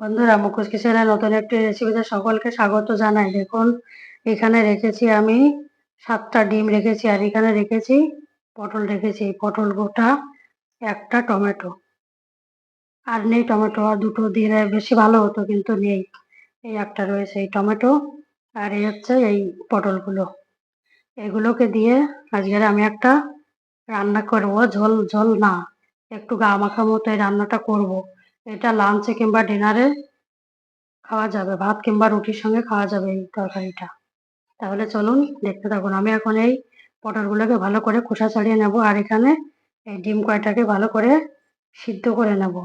বন্ধুরা মুখোশ কিচেনের নতুন একটি রেসিপিতে সকলকে স্বাগত জানাই। দেখুন, এখানে রেখেছি আমি সাতটা ডিম রেখেছি আর এখানে রেখেছি পটল রেখেছি। পটল গোটা একটা টমেটো। আর নেই টমেটো, আর দুটো দিলে বেশি ভালো হতো, কিন্তু নেই। এই একটা রয়েছে এই টমেটো আর এই হচ্ছে এই পটলগুলো। এগুলোকে দিয়ে আজকের আমি একটা রান্না করব। ঝোল ঝোল না, একটু গা মাখা মতো এই রান্নাটা করব। এটা লাঞ্চে কিংবা ডিনারে খাওয়া যাবে, ভাত কিংবা রুটির সঙ্গে খাওয়া যাবে এই তরকারিটা। তাহলে চলুন, দেখতে থাকুন। আমি এখন এই পটলগুলোকে ভালো করে খোসা ছাড়িয়ে নেব আর এখানে এই ডিম কয়টাকে ভালো করে সিদ্ধ করে নেব।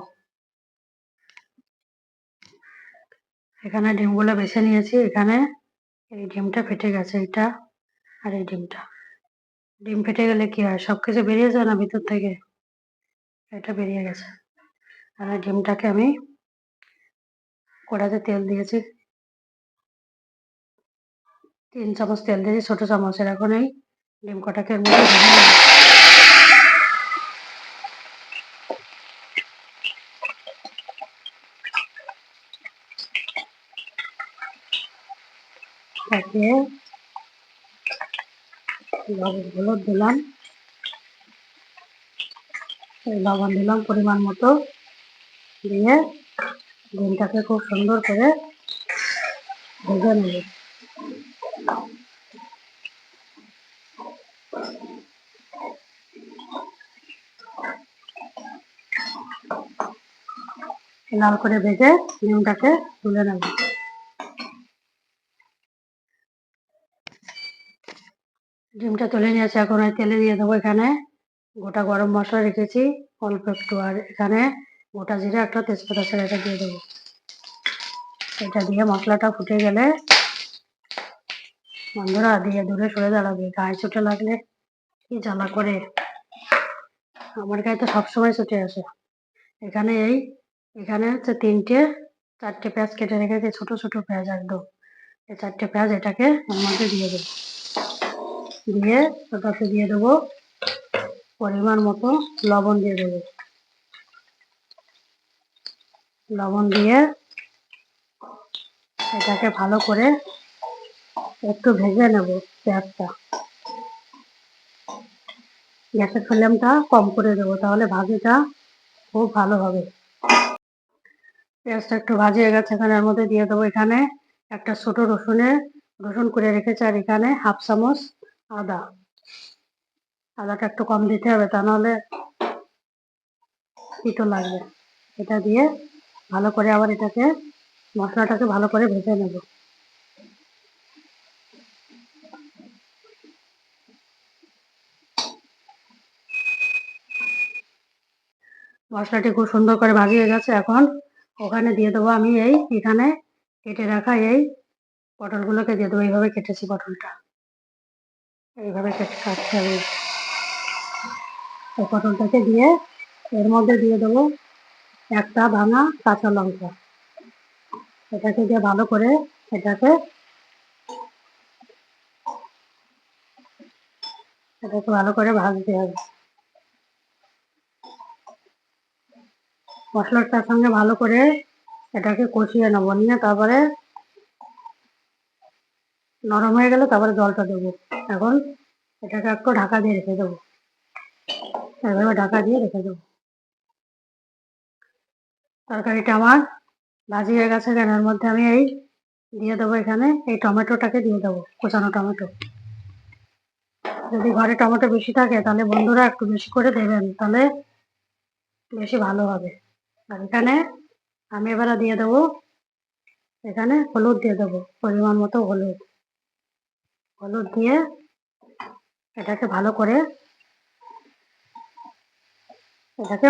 এখানে ডিমগুলো বেছে নিয়েছি। এখানে এই ডিমটা ফেটে গেছে, এটা আর এই ডিমটা। ডিম ফেটে গেলে কি হয়? সব কিছু বেরিয়ে যায় না ভিতর থেকে? এটা বেরিয়ে গেছে। আর ডিমটাকে আমি কড়াতে তেল দিয়েছি। তিন চামচ তেল দিয়েছি, ছোট চামচের এখন এই ডিম কটাকে এর দিলাম। লবণ দিলাম পরিমাণ মতো। দিয়ে ডিমটাকে খুব সুন্দর করে ভেজে নেব। লাল করে ভেজে ডিমটাকে তুলে নেব। ডিমটা তুলে নিয়েছি এখন ওই তেলে দিয়ে দেবো এখানে গোটা গরম মশলা রেখেছি, অল্প একটু আর এখানে গোটা জিরে একটা তেজপাতা সেটা দিয়ে দেবো। এটা দিয়ে মশলাটা ফুটে গেলে বন্ধুরা দিয়ে দূরে সরে দাঁড়াবে। গায়ে চোটে লাগলে কি জ্বালা করে। আমার গায়ে তো সবসময় ছুটে আসে। এখানে এই, এখানে হচ্ছে তিনটে, চারটে পেঁয়াজ কেটে রেখেছি, ছোট ছোট পেঁয়াজ একদম। এই চারটে পেঁয়াজ এটাকে এর মধ্যে দিয়ে দেবো। দিয়ে ওটাকে দিয়ে দেবো পরিমাণ মতো লবণ দিয়ে দেবো। লবণ দিয়ে এটাকে ভালো করে একটু ভেজে নেব পেঁয়াজটা। গ্যাসের ফ্লেমটা কম করে দেবো, তাহলে ভাজিটা খুব ভালো হবে। পেঁয়াজটা একটু ভাজিয়ে গেছে, এখানে মধ্যে দিয়ে দেবো এখানে একটা ছোট রসুনের রসুন করে রেখেছে, আর এখানে হাফ চামচ আদা। আদাটা একটু কম দিতে হবে, তা নাহলে তিতো লাগবে। এটা দিয়ে ভালো করে আবার এটাকে মশলাটাকে ভালো করে ভেজে নেব। মশলাটি খুব সুন্দর করে ভাজিয়ে গেছে এখন। ওখানে দিয়ে দেবো আমি এই এখানে কেটে রাখা এই পটলগুলোকে দিয়ে দেবো। এইভাবে কেটেছি পটলটা। এইভাবে কেটে কাটতে হবে। পটলটাকে দিয়ে এর মধ্যে দিয়ে দেবো একটা ভাঙা কাঁচা লঙ্কা। এটাকে দিয়ে ভালো করে এটাকে এটাকে ভালো করে ভাজতে হবে। মশলাটার সঙ্গে ভালো করে এটাকে কষিয়ে নেব। নিয়ে তারপরে নরম হয়ে গেলে তারপরে জলটা দেবো। এখন এটাকে একটু ঢাকা দিয়ে রেখে দেবো। এভাবে ঢাকা দিয়ে রেখে দেবো। তরকারিটা আমার ভাজি হয়ে গেছে এর মধ্যে আমি এই দিয়ে দেবো এখানে এই টমেটোটাকে দিয়ে দেবো, কোচানো টমেটো। যদি ঘরে টমেটো বেশি থাকে, তাহলে বন্ধুরা একটু বেশি করে দেবেন, তাহলে বেশি ভালো হবে। আর এখানে আমি এবারে দিয়ে দেবো, এখানে হলুদ দিয়ে দেবো, পরিমাণ মতো হলুদ। হলুদ দিয়ে এটাকে ভালো করে এটাকে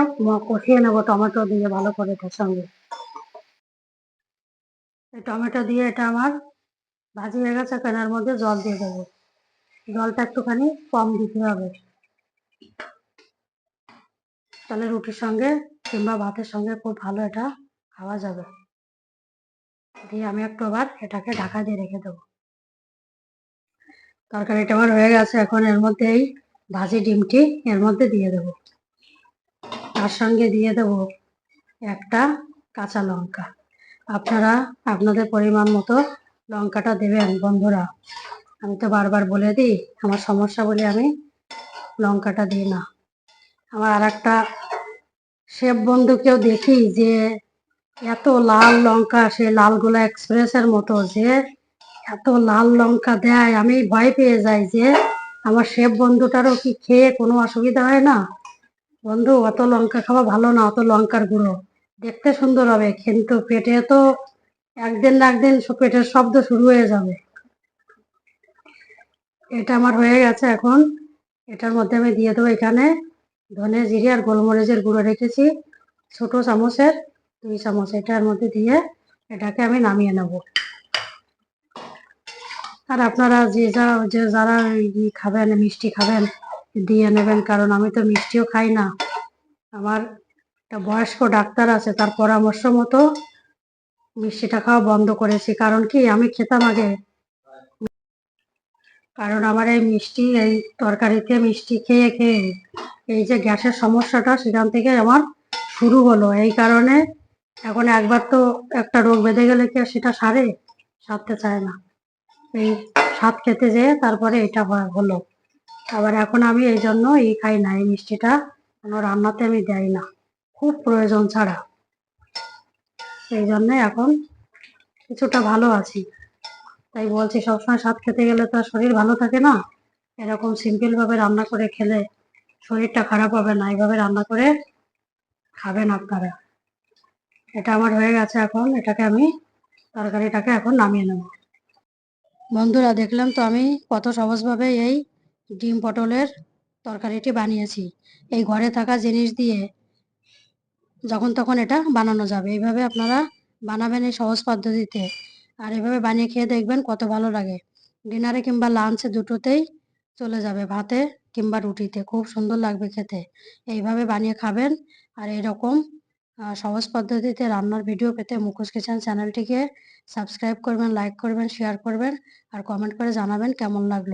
কষিয়ে নেব, টমেটো দিয়ে ভালো করে এটার সঙ্গে। টমেটো দিয়ে এটা আমার ভাজি হয়ে গেছে কেনার মধ্যে জল দিয়ে দেবো। জলটা একটুখানি কম দিতে হবে। তাহলে রুটির সঙ্গে কিংবা ভাতের সঙ্গে খুব ভালো এটা খাওয়া যাবে। দিয়ে আমি একটু আবার এটাকে ঢাকা দিয়ে রেখে দেবো। তরকারিটা আমার হয়ে গেছে, এখন এর মধ্যে এই ভাজি ডিমটি এর মধ্যে দিয়ে দেবো। তার সঙ্গে দিয়ে দেবো একটা কাঁচা লঙ্কা। আপনারা আপনাদের পরিমাণ মতো লঙ্কাটা দেবেন, বন্ধুরা। আমি তো বারবার বলে দিই, আমার সমস্যা বলে আমি লঙ্কাটা দিই না। আমার আর একটা শেফ বন্ধুকেও দেখি যে এত লাল লঙ্কা, সে লালগোলা এক্সপ্রেসের মতো যে এত লাল লঙ্কা দেয়, আমি ভয় পেয়ে যাই যে আমার শেফ বন্ধুটারও কি খেয়ে কোনো অসুবিধা হয় না? বন্ধু, অত লঙ্কা খাওয়া ভালো না, অত লঙ্কার গুঁড়ো। দেখতে সুন্দর হবে, কিন্তু পেটে তো একদিন না একদিন পেটের শব্দ শুরু হয়ে যাবে। এটা আমার হয়ে গেছে এখন। এটার মধ্যে আমি দিয়ে দেবো এখানে ধনে জিরে আর গোলমরিচের গুঁড়ো রেখেছি, ছোট চামচের, দুই চামচ। এটার মধ্যে দিয়ে এটাকে আমি নামিয়ে নেব। আর আপনারা যে যা যে যারা খাবেন, মিষ্টি খাবেন দিয়ে নেবেন, কারণ আমি তো মিষ্টিও খাই না। আমার একটা বয়স্ক ডাক্তার আছে, তার পরামর্শ মতো মিষ্টিটা খাওয়া বন্ধ করেছি। কারণ কি, আমি খেতাম আগে। কারণ আমার এই মিষ্টি, এই তরকারিতে মিষ্টি খেয়ে খেয়ে এই যে গ্যাসের সমস্যাটা, সেখান থেকে আমার শুরু হলো। এই কারণে এখন একবার তো একটা রোগ বেঁধে গেলে কি সেটা সারে? সারতে চায় না। এই স্বাদ খেতে যেয়ে তারপরে এটা হলো। আবার এখন আমি এই জন্য এই খাই না, এই মিষ্টিটা কোনো রান্নাতে আমি দেই না। খুব প্রয়োজন ছাড়া। সেই জন্য এখন কিছুটা ভালো আছি। তাই বলছি সবসময় স্বাদ খেতে গেলে তো শরীর ভালো থাকে না। এরকম সিম্পল ভাবে রান্না করে খেলে শরীরটা খারাপ হবে না। এইভাবে রান্না করে খাবেন আপনারা। এটা আমার হয়ে গেছে এখন। এটাকে আমি তরকারিটাকে এখন নামিয়ে নেব। বন্ধুরা, দেখলাম তো আমি কত সহজভাবে এই ডিম পটলের তরকারিটি বানিয়েছি। এই ঘরে থাকা জিনিস দিয়ে যখন তখন এটা বানানো যাবে। এইভাবে আপনারা বানাবেন এই সহজ পদ্ধতিতে। আর এভাবে বানিয়ে খেয়ে দেখবেন কত ভালো লাগে। ডিনারে কিংবা লাঞ্চে দুটোতেই চলে যাবে, ভাতে কিংবা রুটিতে। খুব সুন্দর লাগবে খেতে। এইভাবে বানিয়ে খাবেন। আর এরকম সহজ পদ্ধতিতে রান্নার ভিডিও পেতে মুখোশ কিচেন চ্যানেলটিকে সাবস্ক্রাইব করবেন, লাইক করবেন, শেয়ার করবেন, আর কমেন্ট করে জানাবেন কেমন লাগল।